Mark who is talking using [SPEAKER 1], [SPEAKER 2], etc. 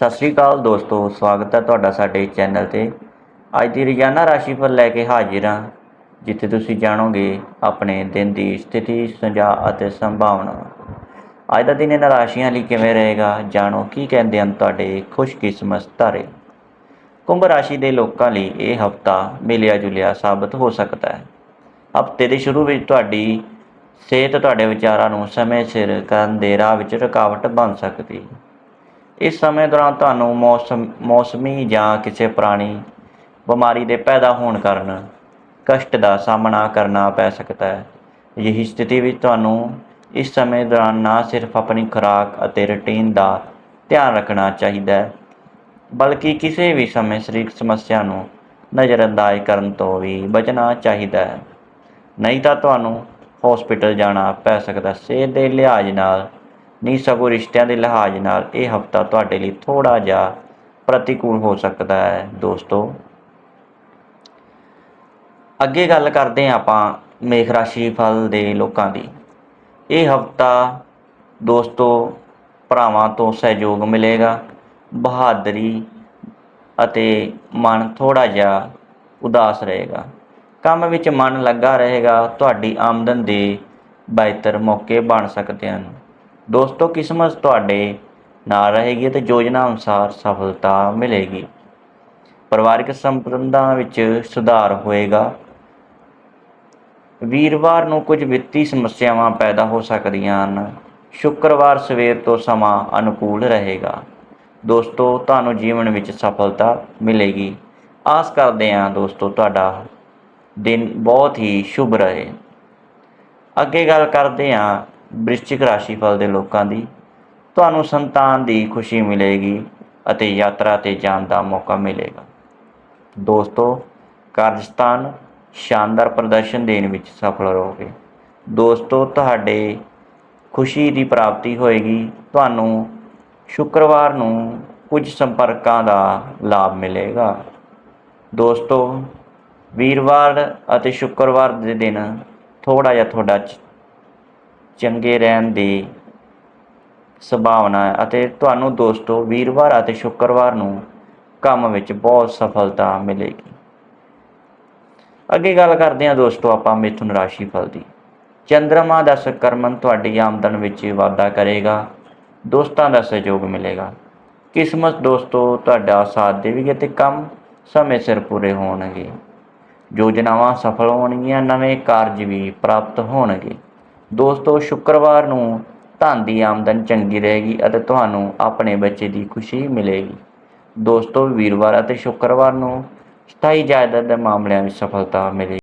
[SPEAKER 1] ਸਤਿ ਸ਼੍ਰੀ ਅਕਾਲ ਦੋਸਤੋ, ਸਵਾਗਤ ਹੈ ਤੁਹਾਡਾ ਸਾਡੇ ਚੈਨਲ ਤੇ। ਅੱਜ ਦੀ ਰੋਜ਼ਾਨਾ ਰਾਸ਼ੀਫਲ ਲੈ ਕੇ ਹਾਜ਼ਰ ਹਾਂ, ਜਿੱਥੇ ਤੁਸੀਂ ਜਾਣੋਗੇ ਆਪਣੇ ਦਿਨ ਦੀ ਸਥਿਤੀ, ਸੁਝਾਅ ਅਤੇ ਸੰਭਾਵਨਾ। ਅੱਜ ਦਾ ਦਿਨ ਇਹਨਾਂ ਰਾਸ਼ੀਆਂ ਲਈ ਕਿਵੇਂ ਰਹੇਗਾ, ਜਾਣੋ ਕੀ ਕਹਿੰਦੇ ਹਨ ਤੁਹਾਡੇ ਖੁਸ਼ਕਿਸਮਤ ਤਾਰੇ। ਕੁੰਭ ਰਾਸ਼ੀ ਦੇ ਲੋਕਾਂ ਲਈ ਇਹ ਹਫਤਾ ਮਿਲਿਆ ਜੁਲਿਆ ਸਾਬਤ ਹੋ ਸਕਦਾ ਹੈ। ਹਫ਼ਤੇ ਦੇ ਸ਼ੁਰੂ ਵਿੱਚ ਤੁਹਾਡੀ ਸਿਹਤ ਤੁਹਾਡੇ ਵਿਚਾਰਾਂ ਨੂੰ ਸਮੇਂ ਸਿਰ ਕਰਨ ਦੇ ਰਾਹ ਵਿੱਚ ਰੁਕਾਵਟ ਬਣ ਸਕਦੀ। ਹੈ ਇਸ ਸਮੇਂ ਦੌਰਾਨ ਤੁਹਾਨੂੰ ਮੌਸਮ, ਮੌਸਮੀ ਜਾਂ ਕਿਸੇ ਪੁਰਾਣੀ ਬਿਮਾਰੀ ਦੇ ਪੈਦਾ ਹੋਣ ਕਾਰਨ ਕਸ਼ਟ ਦਾ ਸਾਹਮਣਾ ਕਰਨਾ ਪੈ ਸਕਦਾ ਹੈ। ਅਜਿਹੀ ਸਥਿਤੀ ਵਿੱਚ ਤੁਹਾਨੂੰ ਇਸ ਸਮੇਂ ਦੌਰਾਨ ਨਾ ਸਿਰਫ ਆਪਣੀ ਖੁਰਾਕ ਅਤੇ ਰੁਟੀਨ ਦਾ ਧਿਆਨ ਰੱਖਣਾ ਚਾਹੀਦਾ ਹੈ, ਬਲਕਿ ਕਿਸੇ ਵੀ ਸਮੇਂ ਸਰੀਰਕ ਸਮੱਸਿਆ ਨੂੰ ਨਜ਼ਰਅੰਦਾਜ਼ ਕਰਨ ਤੋਂ ਵੀ ਬਚਣਾ ਚਾਹੀਦਾ ਹੈ। ਨਹੀਂ ਤਾਂ ਤੁਹਾਨੂੰ ਹਸਪੀਟਲ ਜਾਣਾ ਪੈ ਸਕਦਾ ਸਿਹਤ ਦੇ ਲਿਹਾਜ਼ ਨਾਲ ਨਹੀਂ ਸਗੋਂ ਰਿਸ਼ਤਿਆਂ ਦੇ ਲਿਹਾਜ਼ ਨਾਲ ਇਹ ਹਫਤਾ ਤੁਹਾਡੇ ਲਈ ਥੋੜਾ ਜਿਹਾ ਪ੍ਰਤੀਕੂਲ ਹੋ ਸਕਦਾ ਹੈ, ਦੋਸਤੋ। ਅੱਗੇ ਗੱਲ ਕਰਦੇ ਹਾਂ ਆਪਾਂ ਮੇਖ ਰਾਸ਼ੀ ਫਲ ਦੇ ਲੋਕਾਂ ਦੀ। ਇਹ ਹਫਤਾ ਦੋਸਤੋ ਭਰਾਵਾਂ ਤੋਂ ਸਹਿਯੋਗ ਮਿਲੇਗਾ, ਬਹਾਦਰੀ ਅਤੇ ਮਨ ਥੋੜਾ ਜਿਹਾ ਉਦਾਸ ਰਹੇਗਾ। ਕੰਮ ਵਿੱਚ ਮਨ ਲੱਗਾ ਰਹੇਗਾ, ਤੁਹਾਡੀ ਆਮਦਨ ਦੇ ਬਿਹਤਰ ਮੌਕੇ ਬਣ ਸਕਦੇ ਹਨ। ਦੋਸਤੋ, ਕਿਸਮਤ ਤੁਹਾਡੇ ਨਾਲ ਰਹੇਗੀ ਤੇ ਯੋਜਨਾ ਅਨੁਸਾਰ ਸਫਲਤਾ ਮਿਲੇਗੀ। ਪਰਿਵਾਰਕ ਸੰਬੰਧਾਂ ਵਿੱਚ ਸੁਧਾਰ ਹੋਏਗਾ। ਵੀਰਵਾਰ ਨੂੰ ਕੁਝ ਵਿੱਤੀ ਸਮੱਸਿਆਵਾਂ ਪੈਦਾ ਹੋ ਸਕਦੀਆਂ ਹਨ। ਸ਼ੁੱਕਰਵਾਰ ਸਵੇਰ ਤੋਂ ਸਮਾਂ ਅਨੁਕੂਲ ਰਹੇਗਾ। ਦੋਸਤੋ, ਤੁਹਾਨੂੰ ਜੀਵਨ ਵਿੱਚ ਸਫਲਤਾ ਮਿਲੇਗੀ। ਆਸ ਕਰਦੇ ਹਾਂ ਦੋਸਤੋ, ਤੁਹਾਡਾ ਦਿਨ ਬਹੁਤ ਹੀ ਸ਼ੁਭ ਰਹੇ। ਅੱਗੇ ਗੱਲ ਕਰਦੇ ਹਾਂ ਵ੍ਰਿਸ਼ਚਿਕ ਰਾਸ਼ੀ ਫਲ ਦੇ ਲੋਕਾਂ ਦੀ ਤੁਹਾਨੂੰ ਸੰਤਾਨ ਦੀ ਖੁਸ਼ੀ ਮਿਲੇਗੀ ਅਤੇ ਯਾਤਰਾ ਤੇ ਜਾਣ ਦਾ ਮੌਕਾ ਮਿਲੇਗਾ। ਦੋਸਤੋ, ਕਾਰਜਸਥਾਨ ਸ਼ਾਨਦਾਰ ਪ੍ਰਦਰਸ਼ਨ ਦੇਣ ਵਿੱਚ ਸਫਲ ਰਹੋਗੇ। ਦੋਸਤੋ, ਤੁਹਾਡੇ ਖੁਸ਼ੀ ਦੀ ਪ੍ਰਾਪਤੀ ਹੋਏਗੀ। ਤੁਹਾਨੂੰ ਸ਼ੁੱਕਰਵਾਰ ਨੂੰ ਕੁਝ ਸੰਪਰਕਾਂ ਦਾ ਲਾਭ ਮਿਲੇਗਾ। ਦੋਸਤੋ, ਵੀਰਵਾਰ ਅਤੇ ਸ਼ੁੱਕਰਵਾਰ ਦੇ ਦਿਨ ਥੋੜਾ ਜਿਹਾ ਤੁਹਾਡਾ ਚੰਗੇ ਰਹਿਣ ਦੀ ਸੰਭਾਵਨਾ ਹੈ ਅਤੇ ਤੁਹਾਨੂੰ ਦੋਸਤੋ ਵੀਰਵਾਰ ਅਤੇ ਸ਼ੁੱਕਰਵਾਰ ਨੂੰ ਕੰਮ ਵਿੱਚ ਬਹੁਤ ਸਫਲਤਾ ਮਿਲੇਗੀ। ਅੱਗੇ ਗੱਲ ਕਰਦੇ ਹਾਂ ਦੋਸਤੋ ਆਪਾਂ ਮਿਥੁਨ ਰਾਸ਼ੀ ਫਲ ਦੀ। ਚੰਦਰਮਾ ਦਾ ਸਕਰਮਨ ਤੁਹਾਡੀ ਆਮਦਨ ਵਿੱਚ ਵਾਧਾ ਕਰੇਗਾ, ਦੋਸਤਾਂ ਦਾ ਸਹਿਯੋਗ ਮਿਲੇਗਾ। ਕਿਸਮਤ ਦੋਸਤੋ ਤੁਹਾਡਾ ਸਾਥ ਦੇਵੇਗੀ ਅਤੇ ਕੰਮ ਸਮੇਂ ਸਿਰ ਪੂਰੇ ਹੋਣਗੇ। ਯੋਜਨਾਵਾਂ ਸਫਲ ਹੋਣਗੀਆਂ, ਨਵੇਂ ਕਾਰਜ ਵੀ ਪ੍ਰਾਪਤ ਹੋਣਗੇ। ਦੋਸਤੋ, ਸ਼ੁੱਕਰਵਾਰ ਨੂੰ ਧਨ ਦੀ ਆਮਦਨ ਚੰਗੀ ਰਹੇਗੀ ਅਤੇ ਤੁਹਾਨੂੰ ਆਪਣੇ ਬੱਚੇ ਦੀ ਖੁਸ਼ੀ ਮਿਲੇਗੀ। ਦੋਸਤੋ, ਵੀਰਵਾਰ ਅਤੇ ਸ਼ੁੱਕਰਵਾਰ ਨੂੰ ਸਥਾਈ ਜਾਇਦਾਦ ਦੇ ਮਾਮਲਿਆਂ ਵਿੱਚ ਸਫਲਤਾ ਮਿਲੇਗੀ।